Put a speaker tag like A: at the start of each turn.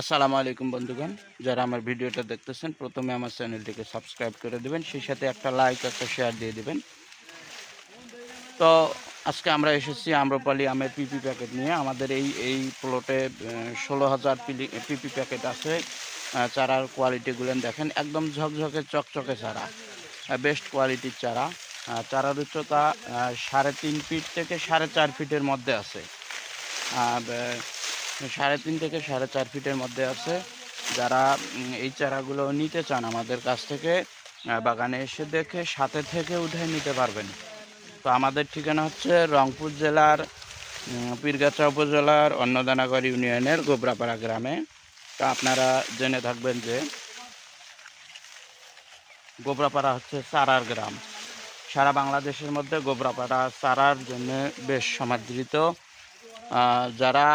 A: আসসালামু আলাইকুম বন্ধুগণ। যারা আমার ভিডিওটা দেখতেছেন, প্রথমে আমার চ্যানেলটিকে সাবস্ক্রাইব করে দেবেন, সেই সাথে একটা লাইক, একটা শেয়ার দিয়ে দিবেন। তো আজকে আমরা এসেছি আম্রপালি আমের পিপি প্যাকেট নিয়ে। আমাদের এই এই প্লটে ষোলো হাজার পিপি প্যাকেট আছে। চারার কোয়ালিটিগুলো দেখেন, একদম ঝকঝকে, চকচকে চারা। বেস্ট কোয়ালিটির চারা। চারার উচ্চতা সাড়ে তিন ফিট থেকে সাড়ে চার ফিটের মধ্যে আছে। সাড়ে তিন থেকে সাড়ে চার ফিটের মধ্যে আছে। যারা এই চারাগুলো নিতে চান আমাদের কাছ থেকে বাগানে এসে দেখে সাথে থেকে উঠে নিতে পারবেন। তো আমাদের ঠিকানা হচ্ছে রংপুর জেলার পীরগাছা উপজেলার, অন্নদানাগর ইউনিয়নের গোবরাপাড়া গ্রামে। তা আপনারা জেনে থাকবেন যে গোবরাপাড়া হচ্ছে চারার গ্রাম। সারা বাংলাদেশের মধ্যে গোবরাপাড়া চারার জন্য বেশ সমাদৃত। যারা